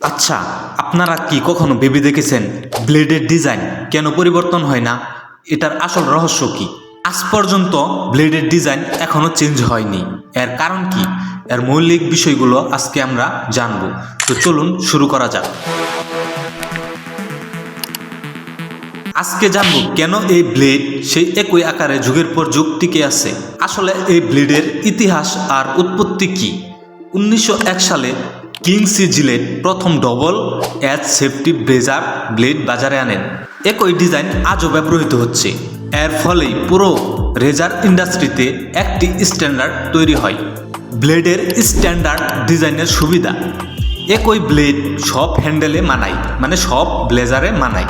আচ্ছা আপনারা কি কখনো ভেবে দেখেছেন ব্লেডের ডিজাইন কেন পরিবর্তন হয় না? এটার আসল রহস্য কি? আজ পর্যন্ত ব্লেডের ডিজাইন এখনও চেঞ্জ হয়নি। এর কারণ কি? এর মৌলিক বিষয়গুলো আজকে আমরা জানব। তো চলুন শুরু করা যাক। আজকে জানব কেন এই ব্লেড সেই একই আকারে যুগের পর যুগ টিকে আছে। আসলে এই ব্লেডের ইতিহাস আর উৎপত্তি কি? উনিশশো এক সালে কিংসি জিলেট প্রথম double edge safety razor blade বাজারে আনেন। একই ডিজাইন আজও ব্যবহৃত হচ্ছে। এর ফলেই পুরো রেজার ইন্ডাস্ট্রিতে একটি স্ট্যান্ডার্ড তৈরি হয়। ব্লেডের স্ট্যান্ডার্ড ডিজাইনের সুবিধা। একই ব্লেড সব হ্যান্ডেলে মানায় মানে সব ব্লেজারে মানায়।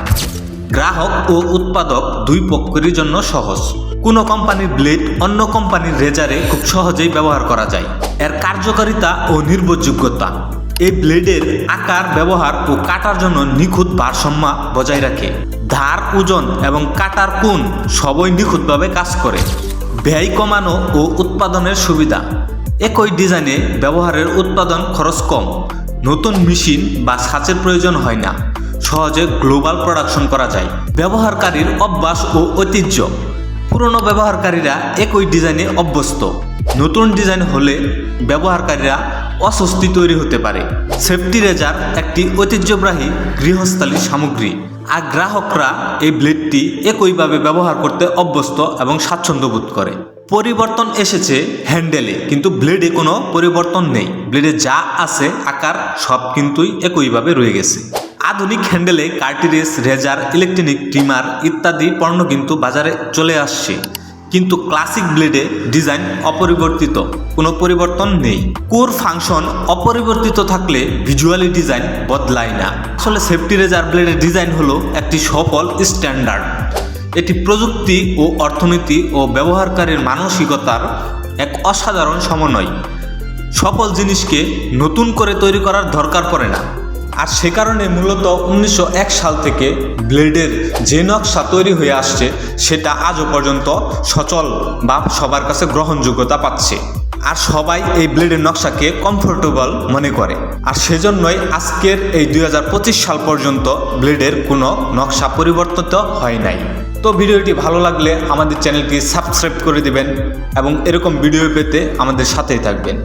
গ্রাহক ও উৎপাদক দুই পক্ষেরই জন্য সহজ। কোনো কোম্পানির ব্লেড অন্য কোম্পানির রেজারে খুব সহজেই ব্যবহার করা যায়। এর কার্যকারিতা ও নির্ভরযোগ্যতা। এই ব্লেডের আকার, ব্যবহার ও কাটার জন্য নিখুঁত ভারসাম্য বজায় রাখে। ধার, ওজন এবং কাটার কোণ সবই নিখুঁতভাবে কাজ করে। ব্যয় কমানো ও উৎপাদনের সুবিধা। একই ডিজাইনে ব্যবহারের উৎপাদন খরচ কম। নতুন মেশিন বা ছাঁচের প্রয়োজন হয় না। সহজে গ্লোবাল প্রোডাকশন করা যায়। ব্যবহারকারীর অভ্যাস ও ঐতিহ্য। পুরনো ব্যবহারকারীরা একই ডিজাইনে অভ্যস্ত। নতুন ডিজাইন হলে ব্যবহারকারীরা অস্বস্তি তৈরি হতে পারে। সেফটি রেজার একটি ঐতিহ্যবাহী গৃহস্থালী সামগ্রী। আর গ্রাহকরা এই ব্লেডটি একইভাবে ব্যবহার করতে অভ্যস্ত এবং স্বাচ্ছন্দ্য বোধ করে। পরিবর্তন এসেছে হ্যান্ডেলে, কিন্তু ব্লেডে কোনো পরিবর্তন নেই। ব্লেডে যা আছে, আকার, সব কিন্তুই একইভাবে রয়ে গেছে। আধুনিক হ্যান্ডেলে কার্টিরেস রেজার, ইলেকট্রনিক, ট্রিমার ইত্যাদি পণ্য কিন্তু বাজারে চলে আসছে। কিন্তু ক্লাসিক ব্লেডে ডিজাইন অপরিবর্তিত, কোনো পরিবর্তন নেই। কোর ফাংশন অপরিবর্তিত থাকলে ভিজুয়ালি ডিজাইন বদলায় না। আসলে সেফটি রেজার ব্লেডের ডিজাইন হলো একটি সফল স্ট্যান্ডার্ড। এটি প্রযুক্তি ও অর্থনীতি ও ব্যবহারকারীর মানসিকতার এক অসাধারণ সমন্বয়। সফল জিনিসকে নতুন করে তৈরি করার দরকার পড়ে না। আর সে কারণে মূলত উনিশশো এক সাল থেকে ব্লেডের যে নকশা তৈরি হয়ে আসছে, সেটা আজও পর্যন্ত সচল বা সবার কাছে গ্রহণযোগ্যতা পাচ্ছে। আর সবাই এই ব্লেডের নকশাকে কমফোর্টেবল মনে করে। আর সেজন্যই আজকের এই দুই হাজার পঁচিশ সাল পর্যন্ত ব্লেডের কোনো নকশা পরিবর্তিত হয় নাই। তো ভিডিওটি ভালো লাগলে আমাদের চ্যানেলটি সাবস্ক্রাইব করে দিবেন এবং এরকম ভিডিও পেতে আমাদের সাথেই থাকবেন।